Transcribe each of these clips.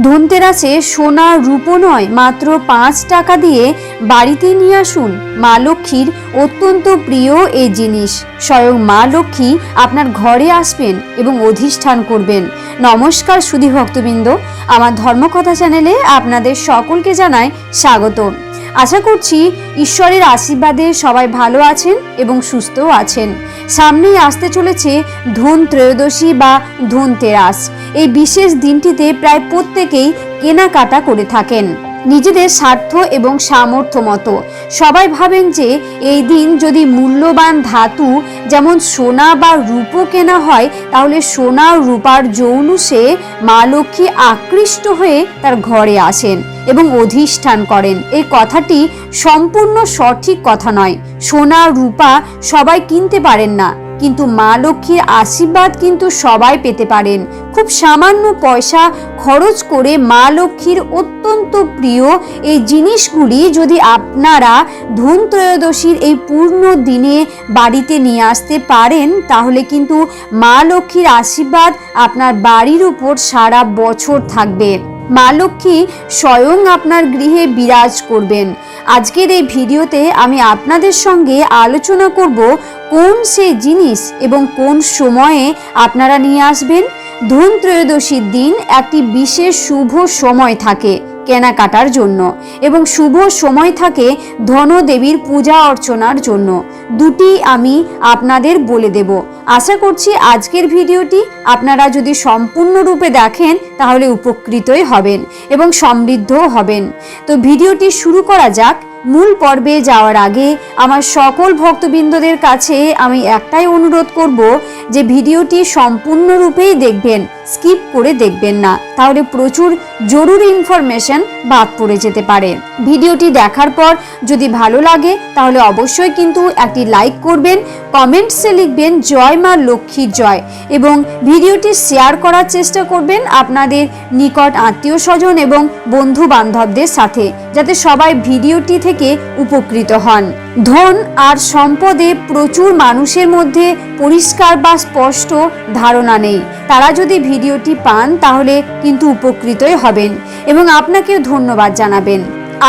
ধনতেরাসে সোনা রূপো নয়, মাত্র পাঁচ টাকা দিয়ে বাড়িতে নিয়ে আসুন। মা লক্ষ্মীর অত্যন্ত প্রিয় এই জিনিস। স্বয়ং মা লক্ষ্মী আপনার ঘরে আসবেন এবং অধিষ্ঠান করবেন। নমস্কার সুধী ভক্তবৃন্দ আমার ধর্মকথা চ্যানেলে আপনাদের সকলকে জানায় স্বাগত আশা করছি ঈশ্বরের আশীর্বাদে সবাই ভালো আছেন এবং সুস্থও আছেন। সামনেই আসতে চলেছে ধন ত্রয়োদশী বা ধন তেরাস। এই বিশেষ দিনটিতে প্রায় প্রত্যেকেই কেনাকাটা করে থাকেন। নিজেদের স্বার্থ এবং সামর্থ্য মতো সবাই ভাবেন যে এই দিন যদি মূল্যবান ধাতু, যেমন সোনা বা রূপো কেনা হয়, তাহলে সোনা রূপার যৌনুষে মা লক্ষ্মী আকৃষ্ট হয়ে তার ঘরে আসেন এবং অধিষ্ঠান করেন। এই কথাটি সম্পূর্ণ সঠিক কথা নয়। সোনা, রূপা সবাই কিনতে পারেন না। কিন্তু মা লক্ষ্মীর আশীর্বাদ কিন্তু সবাই পেতে পারেন। খুব সামান্য পয়সা খরচ করে মা লক্ষ্মীর অত্যন্ত প্রিয় এই জিনিসগুলি যদি আপনারা ধন ত্রয়োদশীর এই পূর্ণ দিনে বাড়িতে নিয়ে আসতে পারেন, তাহলে কিন্তু মা লক্ষ্মীর আশীর্বাদ আপনার বাড়ির উপর সারা বছর থাকবে। মা লক্ষ্মী স্বয়ং আপনার গৃহে বিরাজ করবেন। আজকের এই ভিডিওতে আমি আপনাদের সঙ্গে আলোচনা করব কোন সেই জিনিস এবং কোন সময়ে আপনারা নিয়ে আসবেন? ধন ত্রয়োদশীর দিন একটি বিশেষ শুভ সময় থাকে কেনাকাটার জন্য এবং শুভ সময় থাকে ধনদেবীর পূজা অর্চনার জন্য। দুটি আমি আপনাদের বলে দেব। আশা করছি আজকের ভিডিওটি আপনারা যদি সম্পূর্ণরূপে দেখেন তাহলে উপকৃতই হবেন এবং সমৃদ্ধও হবেন। তো ভিডিওটি শুরু করা যাক। মূল পর্বে যাওয়ার আগে আমার সকল ভক্তবৃন্দদের কাছে আমি একটাই অনুরোধ করব যে ভিডিওটি সম্পূর্ণরূপেই দেখবেন, স্কিপ করে দেখবেন না। তাহলে প্রচুর জরুরি ইনফরমেশন বাদ পড়ে যেতে পারে। ভিডিওটি দেখার পর যদি ভালো লাগে, তাহলে অবশ্যই কিন্তু একটি লাইক করবেন কমেন্টসে লিখবেন, জয় মা লক্ষ্মীর জয় এবং ভিডিওটি শেয়ার করার চেষ্টা করবেন আপনাদের নিকট আত্মীয় স্বজন এবং বন্ধু বান্ধবদের সাথে, যাতে সবাই ভিডিওটি থেকে উপকৃত হন। ধন আর সম্পদে প্রচুর মানুষের মধ্যে পরিষ্কার বা স্পষ্ট ধারণা নেই। তারা যদি ভিডিওটি পান, তাহলে কিন্তু উপকৃতই হবেন এবং আপনাকেও ধন্যবাদ জানাবেন।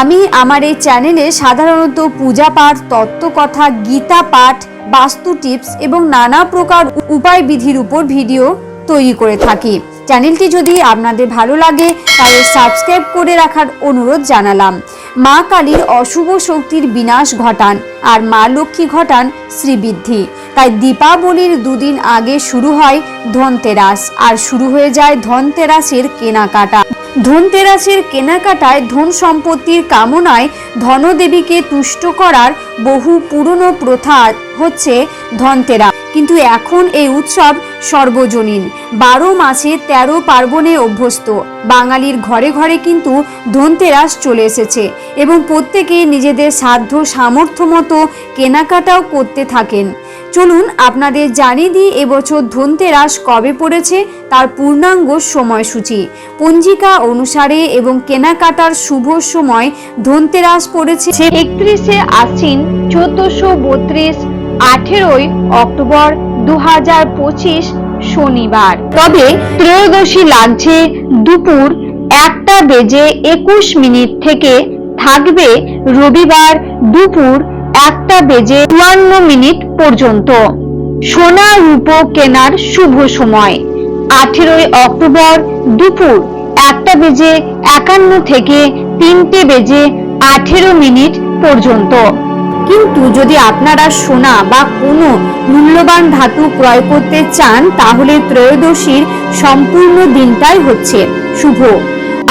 আমি আমার এই চ্যানেলে সাধারণত পূজা পাঠ, তত্ত্বকথা, গীতা পাঠ, বাস্তু টিপস এবং নানা প্রকার উপায় বিধির উপর ভিডিও তৈরি করে থাকি। চ্যানেলটি যদি আপনাদের ভালো লাগে, তাহলে সাবস্ক্রাইব করে রাখার অনুরোধ জানালাম। মা কালীর অশুভ শক্তির বিনাশ ঘটান আর মা লক্ষ্মী ঘটান শ্রীবৃদ্ধি। তাই দীপাবলির দুদিন আগে শুরু হয় ধনতেরাস। আর শুরু হয়ে যায় ধনতেরাসের কেনাকাটা। ধনতেরাসের কেনাকাটায় ধন সম্পত্তির কামনায় ধনদেবীকে তুষ্ট করার বহু পুরনো প্রথা হচ্ছে ধনতেরাস। কিন্তু এখন এই উৎসব সর্বজনীন। বারো মাসে তেরো পার্বণে অভ্যস্ত। বাঙালির ঘরে ঘরে কিন্তু ধনতেরাস চলে এসেছে এবং প্রত্যেকে নিজেদের সাধ্য সামর্থ্য মতো কেনাকাটাও করতে থাকেন। চলুন আপনাদের জানিয়ে দিই, এবছর ধনতেরাস কবে পড়েছে তার পূর্ণাঙ্গ সময়সূচি। পঞ্জিকা অনুসারে এবং কেনাকাটার শুভ সময় ধনতেরাস পড়েছে একত্রিশে আশ্বিন, চোদ্দশো বত্রিশ, আঠেরোই অক্টোবর দু হাজার পঁচিশ শনিবার। তবে ত্রয়োদশী লাগছে দুপুর একটা বেজে একুশ মিনিট থেকে থাকবে রবিবার দুপুর একটা বেজে চুয়ান্ন মিনিট পর্যন্ত। সোনা রূপো কেনার শুভ সময়। আঠেরোই অক্টোবর দুপুর একটা বেজে একান্ন থেকে তিনটে বেজে আঠেরো মিনিট পর্যন্ত। কিন্তু যদি আপনারা সোনা বা কোনো মূল্যবান ধাতু ক্রয় করতে চান, তাহলে ত্রয়োদশীর সম্পূর্ণ দিনটাই হচ্ছে শুভ।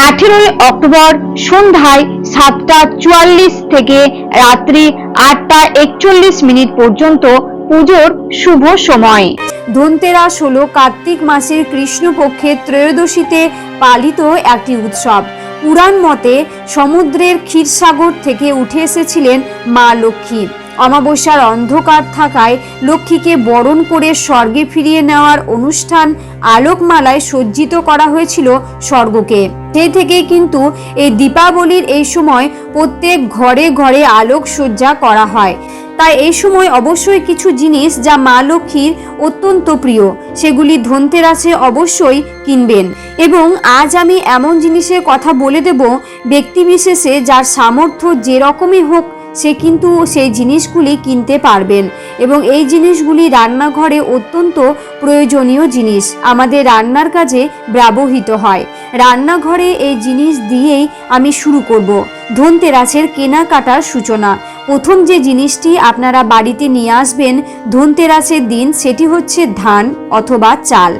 আঠেরোই অক্টোবর সন্ধ্যায় সাতটা চুয়াল্লিশ থেকে রাত্রি আটটা একচল্লিশ মিনিট পর্যন্ত পুজোর শুভ সময়। ধনতেরাস হলো কার্তিক মাসের কৃষ্ণপক্ষের ত্রয়োদশীতে পালিত একটি উৎসব। পুরাণ মতে সমুদ্রের ক্ষীরসাগর থেকে উঠে এসেছিলেন মা লক্ষ্মী। অমাবস্যার অন্ধকার থাকায় লক্ষ্মীকে বরণ করে স্বর্গে ফিরিয়ে নেওয়ার অনুষ্ঠান আলোকমালায় সজ্জিত করা হয়েছিল স্বর্গকে। সেই থেকে কিন্তু এই দীপাবলির এই সময় প্রত্যেক ঘরে ঘরে আলোকসজ্জা করা হয়। তাই এই সময় অবশ্যই কিছু জিনিস যা মা লক্ষ্মীর অত্যন্ত প্রিয়, সেগুলি ধনতেরাসে অবশ্যই কিনবেন। এবং আজ আমি এমন জিনিসের কথা বলে দেব ব্যক্তিবিশেষে যার সামর্থ্য যেরকমই হোক সে কিন্তু সেই জিনিসগুলি কিনতে পারবেন এবং এই জিনিসগুলি রান্নাঘরে অত্যন্ত প্রয়োজনীয় জিনিস। আমাদের রান্নার কাজে ব্যবহৃত হয়। রান্নাঘরে এই জিনিস দিয়েই আমি শুরু করব। ধনতেরাসের কেনাকাটার সূচনা। প্রথম যে জিনিসটি আপনারা বাড়িতে নিয়ে আসবেন ধনতেরাসের দিন সেটি হচ্ছে ধান অথবা চাল।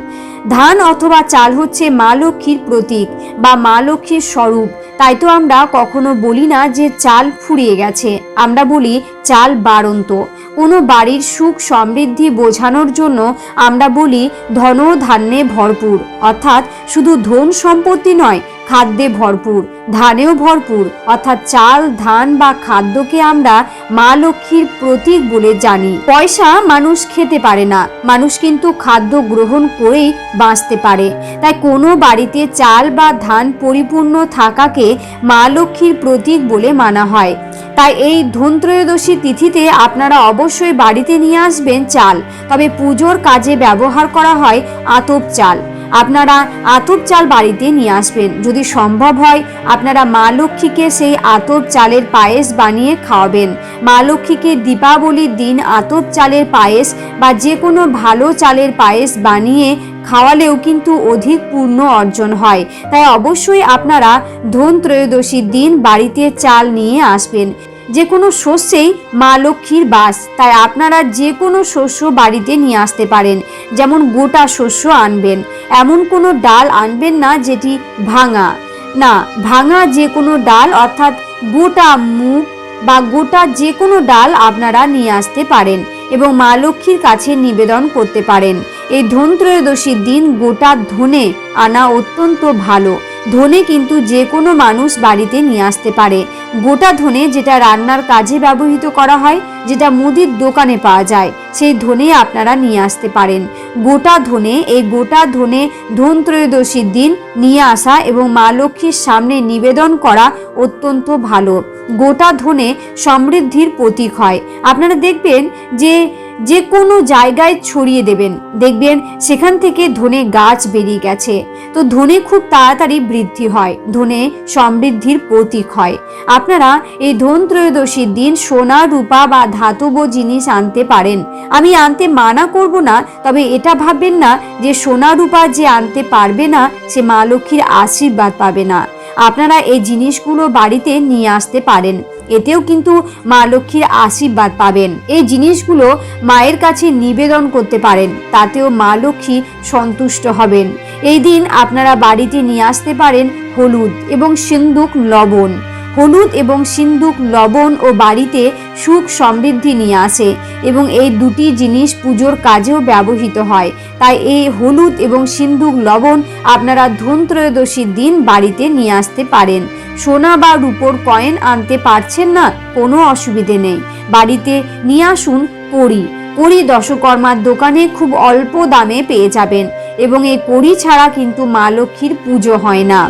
ধান অথবা চাল হচ্ছে মা লক্ষ্মীর প্রতীক বা মা লক্ষ্মীর স্বরূপ। তাই তো আমরা কখনো বলি না যে চাল ফুরিয়ে গেছে। আমরা বলি চাল বাড়ন্ত। কোনো বাড়ির সুখ সমৃদ্ধি বোঝানোর জন্য আমরা বলি ধন ধান্যে ভরপুর। অর্থাৎ শুধু ধন সম্পত্তি নয়, খাদ্যে ভরপুর, ধানেও ভরপুর। অর্থাৎ চাল, ধান বা খাদ্যকে আমরা মা লক্ষ্মীর প্রতীক বলে জানি। পয়সা মানুষ খেতে পারে না, মানুষ কিন্তু খাদ্য গ্রহণ করেই বাঁচতে পারে। তাই কোনো বাড়িতে চাল বা ধান পরিপূর্ণ থাকাকে মা লক্ষ্মীর প্রতীক বলে মানা হয়। তাই এই ধনত্রয়োদশী তিথিতে আপনারা অবশ্যই বাড়িতে নিয়ে আসবেন চাল। তবে পুজোর কাজে ব্যবহার করা হয় আতপ চাল। আপনারা আতপ চাল বাড়িতে নিয়ে আসবেন। যদি সম্ভব হয়, আপনারা মা লক্ষ্মীকে সেই আতপ চালের পায়েস বানিয়ে খাওয়াবেন। মা লক্ষ্মীকে দীপাবলির দিন আতপ চালের পায়েস বা যে কোনো ভালো চালের পায়েস বানিয়ে খাওয়ালেও কিন্তু অধিক পূর্ণ অর্জন হয়। তাই অবশ্যই আপনারা ধন ত্রয়োদশীর দিন বাড়িতে চাল নিয়ে আসবেন। যে কোনো শস্যেই মা লক্ষ্মীর বাস, তাই আপনারা যে কোনো শস্য বাড়িতে নিয়ে আসতে পারেন, যেমন গোটা শস্য আনবেন। এমন কোনো ডাল আনবেন না যেটি ভাঙা। না, ভাঙা যে কোনো ডাল অর্থাৎ গোটা মুগ বা গোটা যে কোনো ডাল আপনারা নিয়ে আসতে পারেন এবং মা লক্ষ্মীর কাছে নিবেদন করতে পারেন। এই ধনত্রয়োদশীর দিন গোটা ধনে আনা অত্যন্ত ভালো। ধনে কিন্তু যে কোনো মানুষ বাড়িতে নিয়ে আসতে পারে। গোটা ধনে যেটা রান্নার কাজে ব্যবহৃত করা হয়, যেটা মুদির দোকানে পাওয়া যায়, সেই ধনে আপনারা নিয়ে আসতে পারেন। গোটা ধনে, এই গোটা ধনে ধন ত্রয়োদশীর দিন নিয়ে আসা এবং মা লক্ষ্মীর সামনে নিবেদন করা অত্যন্ত ভালো। গোটা ধনে সমৃদ্ধির প্রতীক হয়। আপনারা দেখবেন যে যে কোনো জায়গায় ছড়িয়ে দেবেন। দেখবেন সেখান থেকে ধনে গাছ বেরিয়ে গেছে। তো ধনে খুব তাড়াতাড়ি বৃদ্ধি হয়। ধনে সমৃদ্ধির প্রতীক হয়। আপনারা এই ধন ত্রয়োদশীর দিন সোনা, রূপা বা ধাতব জিনিস আনতে পারেন। আমি আনতে মানা করব না, তবে এটা ভাববেন না যে সোনা, রূপা যে আনতে পারবে না, সে মা লক্ষ্মীর আশীর্বাদ পাবে না। আপনারা এই জিনিসগুলো বাড়িতে নিয়ে আসতে পারেন। এতেও কিন্তু মা লক্ষ্মীর আশীর্বাদ পাবেন। এই জিনিসগুলো মায়ের কাছে নিবেদন করতে পারেন, তাতেও মা লক্ষ্মী সন্তুষ্ট হবেন। এই দিন আপনারা বাড়িতে নিয়ে আসতে পারেন হলুদ এবং সিন্দুক লবণ। হলুদ এবং সিন্দুক লবণ ও বাড়িতে সুখ সমৃদ্ধি নিয়ে আসে এবং এই দুটি জিনিস পুজোর কাজেও ব্যবহৃত হয়। তাই এই হলুদ এবং সিন্দুক লবণ আপনারা ধনত্রয়োদশীর দিন বাড়িতে নিয়ে আসতে পারেন। সোনা বা রূপোর কয়েন আনতে পারছেন না, কোনো অসুবিধে নেই। বাড়িতে নিয়ে আসুন কড়ি কড়ি দশকর্মার দোকানে খুব অল্প দামে পেয়ে যাবেন এবং এই কড়ি ছাড়া কিন্তু মা লক্ষ্মীর পুজো হয় না।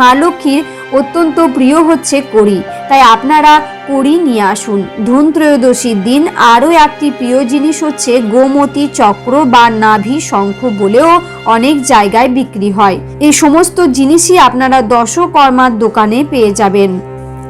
মা লক্ষ্মীর অত্যন্ত প্রিয় হচ্ছে কড়ি। তাই আপনারা কড়ি নিয়ে আসুন। ধন ত্রয়োদশীর দিন আরও একটি প্রিয় জিনিস হচ্ছে গোমতী চক্র বা নাভি শঙ্খ বলেও অনেক জায়গায় বিক্রি হয়। এই সমস্ত জিনিসই আপনারা দশকর্মার দোকানে পেয়ে যাবেন।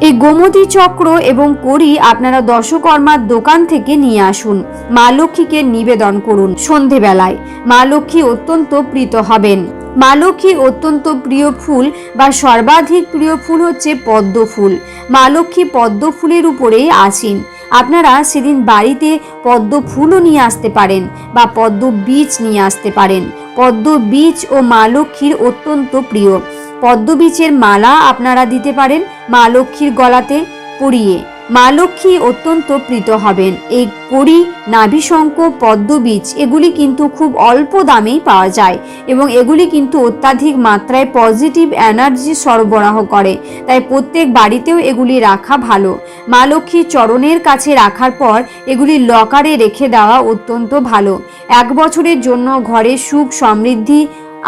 এই গোমতী চক্র এবং কড়ি আপনারা দশকর্মার দোকান থেকে নিয়ে আসুন। মা লক্ষ্মীকে নিবেদন করুন সন্ধেবেলায়। মা লক্ষ্মী অত্যন্ত প্রীত হবেন। মা লক্ষ্মীর অত্যন্ত প্রিয় ফুল বা সর্বাধিক প্রিয় ফুল হচ্ছে পদ্ম ফুল। মা লক্ষ্মী পদ্ম ফুলের উপরেই আসীন আপনারা সেদিন বাড়িতে পদ্ম ফুলও নিয়ে আসতে পারেন বা পদ্ম বীজ নিয়ে আসতে পারেন। পদ্ম বীজ ও মা লক্ষ্মীর অত্যন্ত প্রিয়। পদ্ম বীজের মালা আপনারা দিতে পারেন মা লক্ষ্মীর গলাতে পরিয়ে। মা লক্ষ্মী অত্যন্ত প্রীত হবেন। এই কড়ি নাভিশঙ্ক পদ্মবীজ এগুলি কিন্তু খুব অল্প দামেই পাওয়া যায় এবং এগুলি কিন্তু অত্যাধিক মাত্রায় পজিটিভ এনার্জি সরবরাহ করে। তাই প্রত্যেক বাড়িতেও এগুলি রাখা ভালো। মা লক্ষ্মীর চরণের কাছে রাখার পর এগুলি লকারে রেখে দেওয়া অত্যন্ত ভালো। এক বছরের জন্য ঘরে সুখ সমৃদ্ধি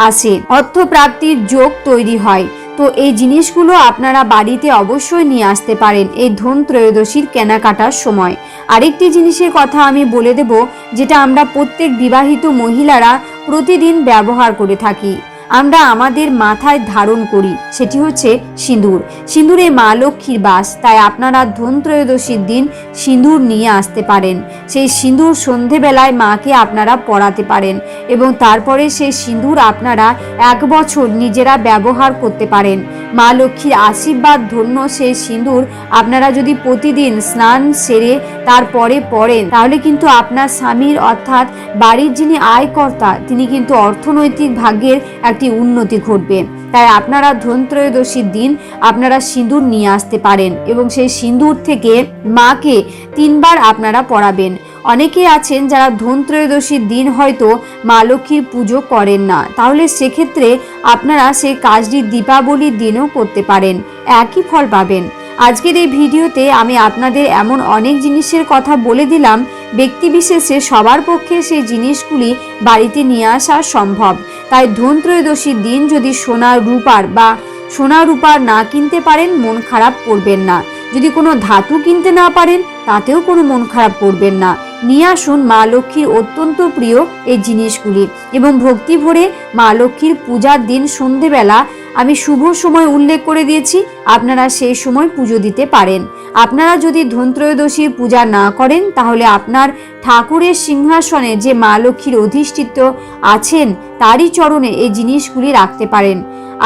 আসে। অর্থপ্রাপ্তির যোগ তৈরি হয়। তো এই জিনিসগুলো আপনারা বাড়িতে অবশ্যই নিয়ে আসতে পারেন এই ধন ত্রয়োদশীর কেনাকাটার সময়। আরেকটি জিনিসের কথা আমি বলে দেব, যেটা আমরা প্রত্যেক বিবাহিত মহিলারা প্রতিদিন ব্যবহার করে থাকি। আমরা আমাদের মাথায় ধারণ করি, সেটি হচ্ছে সিঁদুর। সিঁদুরে মা লক্ষ্মীর বাস, তাই আপনারা ধনত্রয়োদশীর দিন সিঁদুর নিয়ে আসতে পারেন। সেই সিঁদুর সন্ধেবেলায় মাকে আপনারা পরাতে পারেন এবং তারপরে সেই সিঁদুর আপনারা এক বছর নিজেরা ব্যবহার করতে পারেন। মা লক্ষ্মীর আশীর্বাদ ধন্য সেই সিঁদুর আপনারা যদি প্রতিদিন স্নান সেরে তারপরে পড়েন, তাহলে কিন্তু আপনার স্বামীর অর্থাৎ বাড়ির যিনি আয়কর্তা, তিনি কিন্তু অর্থনৈতিক ভাগ্যের একটি উন্নতি ঘটবে। তাই আপনারা ধনত্রয়োদশীর দিন আপনারা সিঁদুর নিয়ে আসতে পারেন এবং সেই সিঁদুর থেকে মাকে তিনবার আপনারা পড়াবেন। অনেকে আছেন যারা ধনত্রয়োদশীর দিন হয়তো মা লক্ষ্মীর পুজো করেন না। তাহলে সেক্ষেত্রে আপনারা সেই কাজটি দীপাবলির দিনও করতে পারেন। একই ফল পাবেন। আজকের এই ভিডিওতে আমি আপনাদের এমন অনেক জিনিসের কথা বলে দিলাম ব্যক্তিবিশেষে সবার পক্ষে সেই জিনিসগুলি বাড়িতে নিয়ে আসা সম্ভব। তাই ধনত্রয়োদশীর দিন যদি সোনা রূপার বা সোনা রূপার না কিনতে পারেন, মন খারাপ করবেন না। যদি কোনো ধাতু কিনতে না পারেন, তাতেও কোনো মন খারাপ করবেন না। নিয়ে আসুন মা লক্ষ্মীর অত্যন্ত প্রিয় এই জিনিসগুলি এবং ভক্তি ভরে মা লক্ষ্মীর পূজার দিন সন্ধেবেলা আমি শুভ সময় উল্লেখ করে দিয়েছি, আপনারা সেই সময় পুজো দিতে পারেন। আপনারা যদি ধনত্রয়োদশীর পূজা না করেন, তাহলে আপনার ঠাকুরের সিংহাসনে যে মা লক্ষ্মীর অধিষ্ঠিত আছেন, তারই চরণে এই জিনিসগুলি রাখতে পারেন।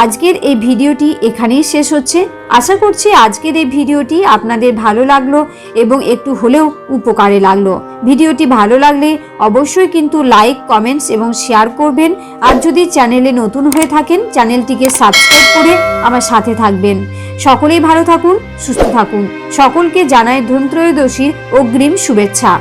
আজকের এই ভিডিওটি এখানেই শেষ হচ্ছে। আশা করছি আজকের এই ভিডিওটি আপনাদের ভালো লাগল এবং একটু হলেও উপকারে লাগল। ভিডিওটি ভালো লাগলে অবশ্যই কিন্তু লাইক, কমেন্টস এবং শেয়ার করবেন। আর যদি চ্যানেলে নতুন হয়ে থাকেন, চ্যানেলটিকে সাবস্ক্রাইব করে আমার সাথে থাকবেন। সকলেই ভালো থাকুন, সুস্থ থাকুন। সকলকে জানায় ধনত্রয়োদশীর অগ্রিম শুভেচ্ছা।